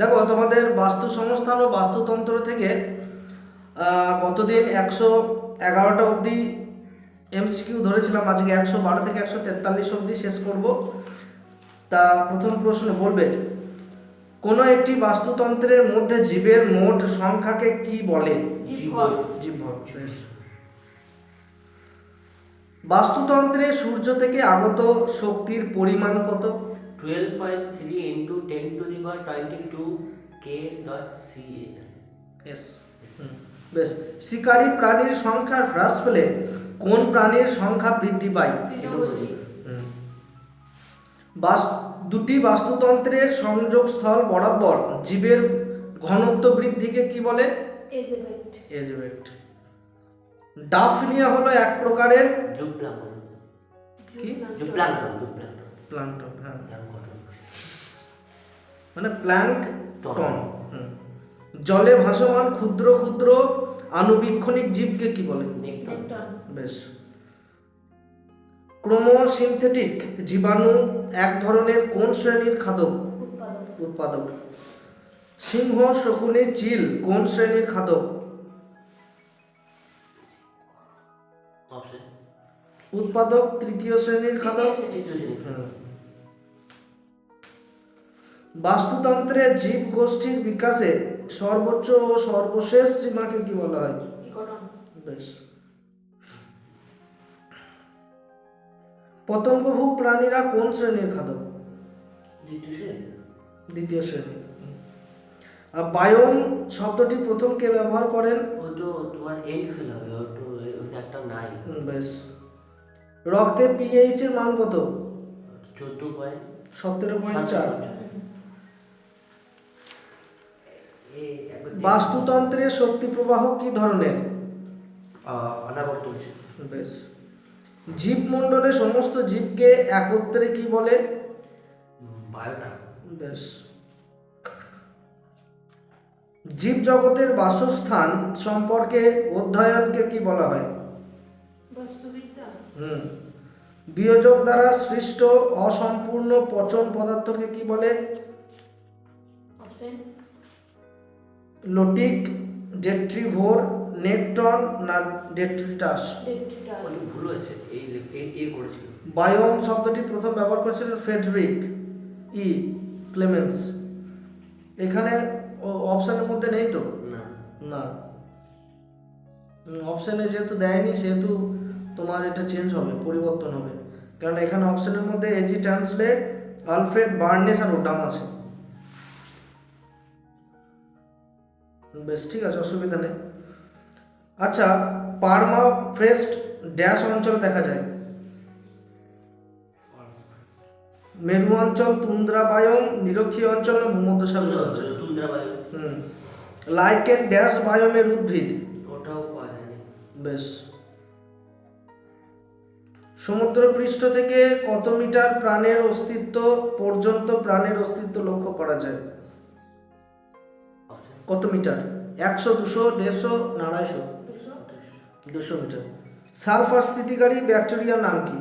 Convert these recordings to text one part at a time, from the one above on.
দেখো তোমাদের বাস্তু সংস্থান ও বাস্তুতন্ত্র থেকে গতদিন একশো এগারোটা অবধি এমসিকিউ ধরেছিলাম আজকে একশো বারো থেকে একশো তেতাল্লিশ অবধি শেষ করব। তা প্রথম প্রশ্ন বলবে কোনো একটি বাস্তুতন্ত্রের মধ্যে জীবের মোট সংখ্যাকে কি বলে? জীবভর বেশ বাস্তুতন্ত্রে সূর্য থেকে আগত শক্তির পরিমাণ কত? Twelve point three into ten to the power twenty two K dot C S বেশ শিকারী প্রাণীর সংখ্যা হ্রাস পেলে কোন প্রাণীর সংখ্যা বৃদ্ধি পায়? হুম। বাস দুটি বাস্তুতন্ত্রের সংযোগস্থল বরাবর জীবের ঘনত্ব বৃদ্ধিকে কি বলে? এজেবেট এজবেক্ট ডাফনিয়া হলো এক প্রকারের জুপ্লাঙ্কন কি? জুপ্লাঙ্কন হ্যাঁ মানে প্ল্যাঙ্ক টন। টন হুম। জলে ভাসমান ক্ষুদ্র ক্ষুদ্র আণুবীক্ষণিক জীবকে কি বলে? বেশ। ক্রোমোসিনথেটিক জীবাণু এক ধরনের কোন শ্রেণির খাদক? উৎপাদক। সিংহ শকুনি চিল কোন শ্রেণির খাদক? উৎপাদক তৃতীয় শ্রেণির খাদক? তৃতীয় শ্রেণি। হুম। বাস্তুতন্ত্রে জীব গোষ্ঠীর বিকাশে সর্বোচ্চ ও সর্বশেষ সীমাকে কি বলা হয়? ইকোটন বেশ। পতঙ্গভুক প্রাণীরা কোন শ্রেণির খাদক? দ্বিতীয় শ্রেণি। বায়োম শব্দটি প্রথম কে ব্যবহার করেন? ও তো তোমার এন্ড ফিল হবে ও তো ওটা একটা নাই। বেশ। রক্তে পিএইচ এর মান কত? চোদ্দ পয়েন্ট সতেরো পয়েন্ট চার। বাস্তুতন্ত্রে শক্তি প্রবাহ কি ধরনের? অনাবর্তন বেশ। জীবমণ্ডলে সমস্ত জীবকে একত্রে কি বলে? বেশ। জীব জগতের বাসস্থান সম্পর্কে অধ্যয়নকে কি বলা হয়? হুম। বিয়োজক দ্বারা সৃষ্ট অসম্পূর্ণ পচন পদার্থকে কি বলে? লোটিক ডেট্রিভোর নেকটন না ডেট্রিটাস? ভুল হয়েছে এই এ করেছিল। বায়োম শব্দটি প্রথম ব্যবহার করেছিলেন ফ্রেডরিক ই ক্লেমেন্স। এখানে অপশনের মধ্যে নেই তো? না। না। অপশনে যেহেতু দেয়নি সেহেতু তোমার এটা চেঞ্জ হবে পরিবর্তন হবে। কারণ এখানে অপশনের মধ্যে A G Tansley Alfred Barnes R Odum আছে। বেশ ঠিক আছে অসুবিধা নেই। আচ্ছা পারমা ফ্রেস্ট ড্যাশ অঞ্চলে দেখা যায়। মেরু অঞ্চল তুন্দ্রা বায়ম নিরক্ষীয় অঞ্চল না ভূমধ্যসাগরীয় অঞ্চল? তুন্দ্রা বায়ু হুম। লাইকেন ড্যাশ বায়োমের উদ্ভিদ। ওটাও পাওয়া যায়নি। বেশ। সমুদ্র পৃষ্ঠ থেকে কত মিটার প্রাণের অস্তিত্ব পর্যন্ত প্রাণের অস্তিত্ব লক্ষ্য করা যায়? কত মিটার? একশো, দুশো, দেড়শো, না আড়াইশো? দুশো মিটার। সালফার স্থিতিকারী ব্যাকটেরিয়ার নাম কি?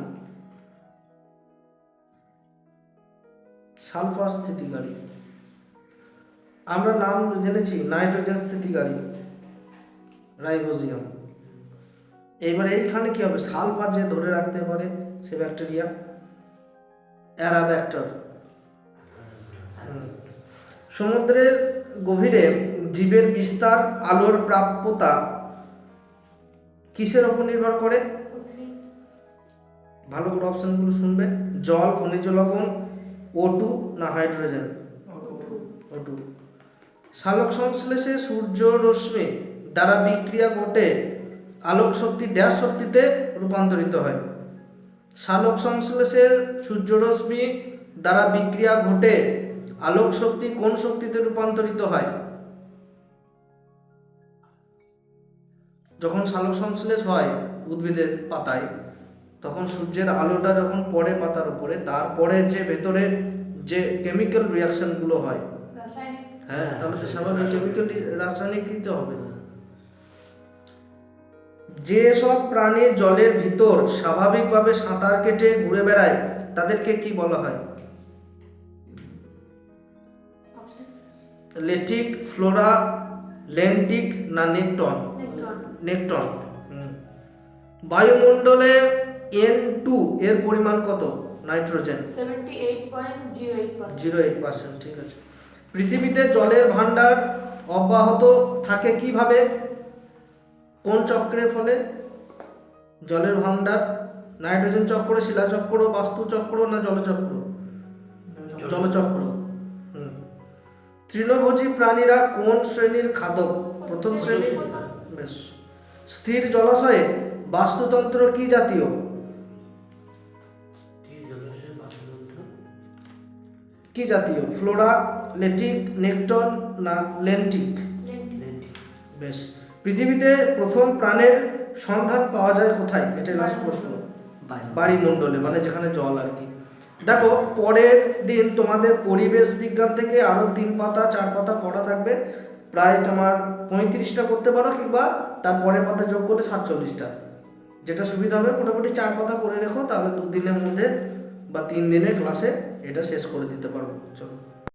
সালফার স্থিতিকারী। আমরা নাম জেনেছি, নাইট্রোজেন স্থিতিকারী। রাইবোজিয়াম। এবার এইখানে কি হবে? সালফার যে ধরে রাখতে পারে সে ব্যাকটেরিয়া অ্যারাব্যাক্টর সমুদ্রের গভীরে জীবের বিস্তার আলোর প্রাপ্যতা কিসের ওপর নির্ভর করে? ভালো করে অপশনগুলো শুনবে। জল খনিজ লবণ ও টু না হাইড্রোজেন ও টু সালোক সংশ্লেষে সূর্য রশ্মি দ্বারা বিক্রিয়া ঘটে আলোক শক্তি ড্যাশ শক্তিতে রূপান্তরিত হয়। সালোক সংশ্লেষের সূর্যরশ্মি দ্বারা বিক্রিয়া ঘটে আলোক শক্তি কোন শক্তিতে রূপান্তরিত হয়? যখন সালোক সংশ্লেষ হয় উদ্ভিদের পাতায় তখন সূর্যের আলোটা যখন পড়ে পাতার উপরে তারপরে যে ভেতরে যে কেমিক্যাল রিয়াকশনগুলো হয় রাসায়নিক। হ্যাঁ তাহলে সে স্বাভাবিক কেমিক্যাল রাসায়নিক দিতে হবে। যে সব প্রাণী জলের ভিতর স্বাভাবিকভাবে সাঁতার কেটে ঘুরে বেড়ায় তাদেরকে কি বলা হয়? লেটিক ফ্লোরা ল্যান্টিক না নেকটন হুম। বায়ুমণ্ডলে এন টু এর পরিমাণ কত? নাইট্রোজেন 78.08%. জিরো এইট পার্সেন্ট ঠিক আছে। পৃথিবীতে জলের ভান্ডার অব্যাহত থাকে কীভাবে? কোন চক্রের ফলে? জলের ভান্ডার নাইট্রোজেন চক্র শিলা চক্র বাস্তু চক্র না জলচক্র? জলচক্র। হুম। তৃণভোজী প্রাণীরা কোন শ্রেণির খাদক? প্রথম শ্রেণি। স্থির জলাশয়ে বাস্তুতন্ত্র কি জাতীয়? কি জাতীয়? ফ্লোরা লেটিক নেকটন না লেন্টিক. বেশ। পৃথিবীতে প্রথম প্রাণের সন্ধান পাওয়া যায় কোথায়? এটা লাস্ট প্রশ্ন। বাড়ি। বাড়িমণ্ডলে মানে যেখানে জল আর কি। দেখো পরের দিন তোমাদের পরিবেশ বিজ্ঞান থেকে আরও তিন পাতা চার পাতা পড়া থাকবে। প্রায় তোমার পঁয়ত্রিশটা করতে পারো কিংবা তার পরের পাতা যোগ করলে সাতচল্লিশটা। যেটা সুবিধা হবে, মোটামুটি চার পাতা করে রেখো, তাহলে দুদিনের মধ্যে বা তিন দিনের ক্লাসে এটা শেষ করে দিতে পারব চলো।